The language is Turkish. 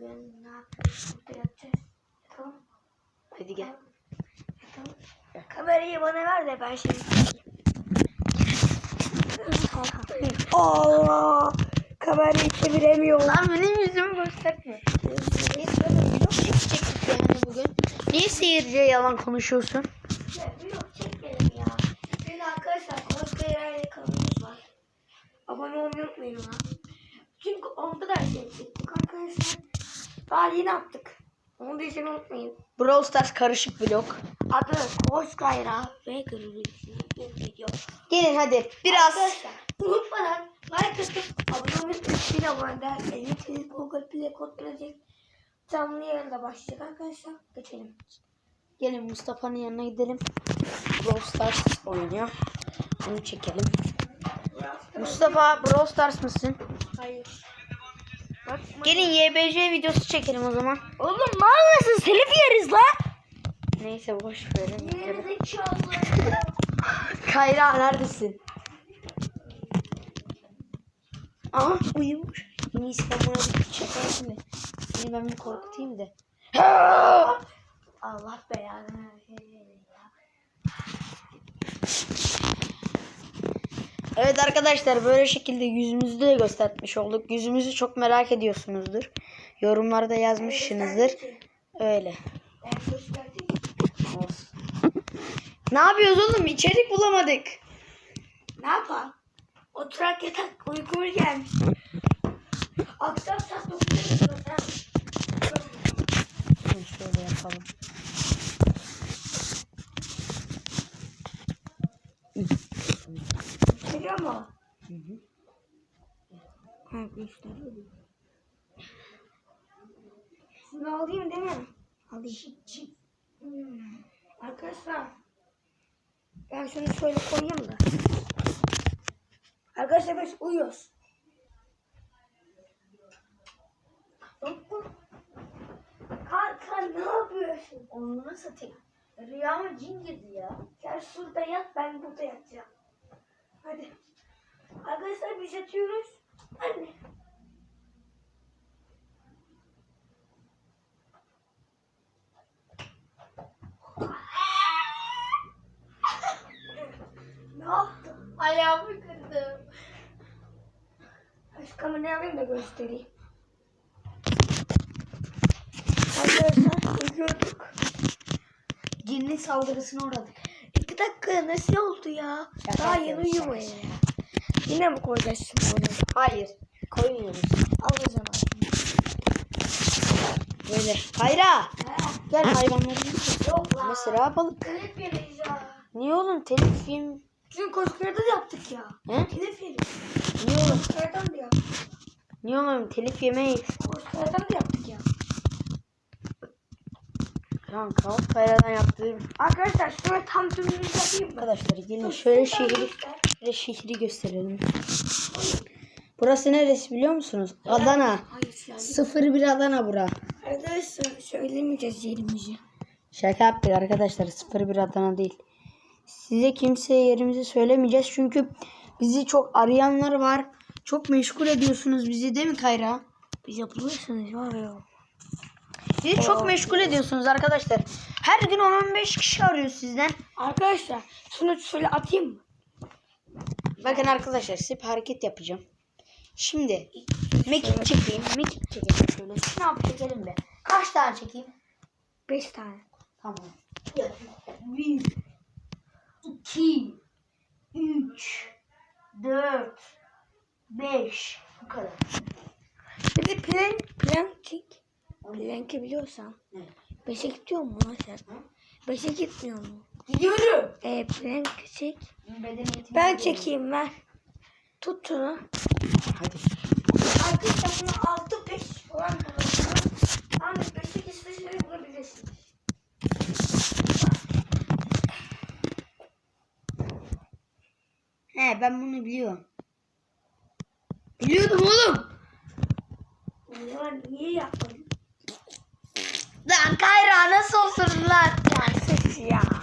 bugün ne yapacağız. Tamam. Hadi gel. Tamam. Kamerayı bana ver de ben şimdi çekeyim. Allah! Kamerayı çeviremiyorum. Lan benim yüzümü gösterme. Neyse bugün. Niye seyirciye yalan konuşuyorsun? Daha yeni attık. Onu da izlemeyi unutmayın. Brawl Stars karışık vlog. Adı Koskayra ve Gırgırcı video. Gelin hadi biraz. Arkadaşlar unutmadan like atıp abone olmayı 3000 abonede 50 TL Google Play kod gelecek. Canlı yayında başlayacak arkadaşlar. Geçelim. Gelin Mustafa'nın yanına gidelim. Brawl Stars oynuyor. Onu çekelim. Mustafa Brawl Stars mısın? Hayır. Gelin YBC videosu çekelim o zaman. Oğlum mağazası telif yeriz lan. Neyse boş verin. Kayra neredesin? Aa uyumuş. İyisi ben buna bir yapayım mı? Seni ben bir korkutayım da. Allah belanı versin ya. Evet arkadaşlar böyle şekilde yüzümüzü de göstermiş olduk. Yüzümüzü çok merak ediyorsunuzdur. Yorumlarda yazmışsınızdır. Öyle. Olsun. Ne yapıyoruz oğlum? İçerik bulamadık. Ne yapalım? Oturak yatak uykumuz gelmiş. Akşam saat 9'da gidiyoruz ha. Dur Şöyle yapalım. Geliyor mu? Hı hı. Gösteriyor. Şunu alayım değil mi? Alayım. Hmm. Arkadaşlar. Ben şunu şöyle koyayım da. Arkadaşlar biz uyuyoruz. Kanka ne yapıyorsun? Onu satayım. Rüyama cin girdi ya. Sen şurada yat ben burada yatacağım. Hadi. Arkadaşlar biz yatıyoruz. Anne. ne yaptın? Ayağımı kırdım. Şu kamerayı alayım da göstereyim. Arkadaşlar uyuyorduk. Cinnin saldırısına uğradık. İki dakika nasıl oldu ya? Şaka Daha yeni ya. Yine mi şimdi onu? Hayır. Koymuyoruz. Al o zaman. Böyle. Kayra. Ha, Gel hayvanları. Yok lan. Mesela balık. Telif yemeyiz ya. Niye oğlum telif film? Çünkü Koskaya'da da yaptık ya. He? Telif yedik. Niye oğlum? Koskaya'dan da yaptık. Niye oğlum telif yemeyiz? Koskaya'dan da yaptık ya. Kanka Kayra'dan yaptığım. Arkadaşlar şöyle tam dümdüz yapayım mı? Arkadaşlar gelin şöyle şehri, şöyle şehri gösterelim. Burası neresi biliyor musunuz? Adana. Hayır yani. 01 Adana bura. Arkadaşlar söylemeyeceğiz yerimizi. Şaka yaptık arkadaşlar. 01 Adana değil. Size kimseye yerimizi söylemeyeceğiz. Çünkü bizi çok arayanlar var. Çok meşgul ediyorsunuz bizi değil mi Kayra? Biz yapılıyorsunuz var ya. Bizi çok meşgul ediyorsunuz arkadaşlar. Her gün 10-15 kişi arıyor sizden. Arkadaşlar şunu şöyle atayım mı? Bakın arkadaşlar size bir hareket yapacağım. Şimdi mekik çekeyim. Mekik çekeyim şöyle. Ne yap çekelim be. Kaç tane çekeyim? Beş tane. Tamam. Bir, iki, üç, dört, beş. Bu kadar. Bir de plan, plankik. Plank'i biliyorsan. Evet. Beşe gidiyor mu lan sen? Beşe gitmiyor mu? Gidiyorum. E plank çek. Ben çekeyim ver. Tut şunu. Hadi. Arkadaşlar bunu altı beş falan bulursunuz. Ama beşik istediğini bulabilirsiniz. He ben bunu biliyorum. Biliyordum oğlum. Ya niye yapmadın? Lan Kayra nasıl olsun lan? Ya ses ya.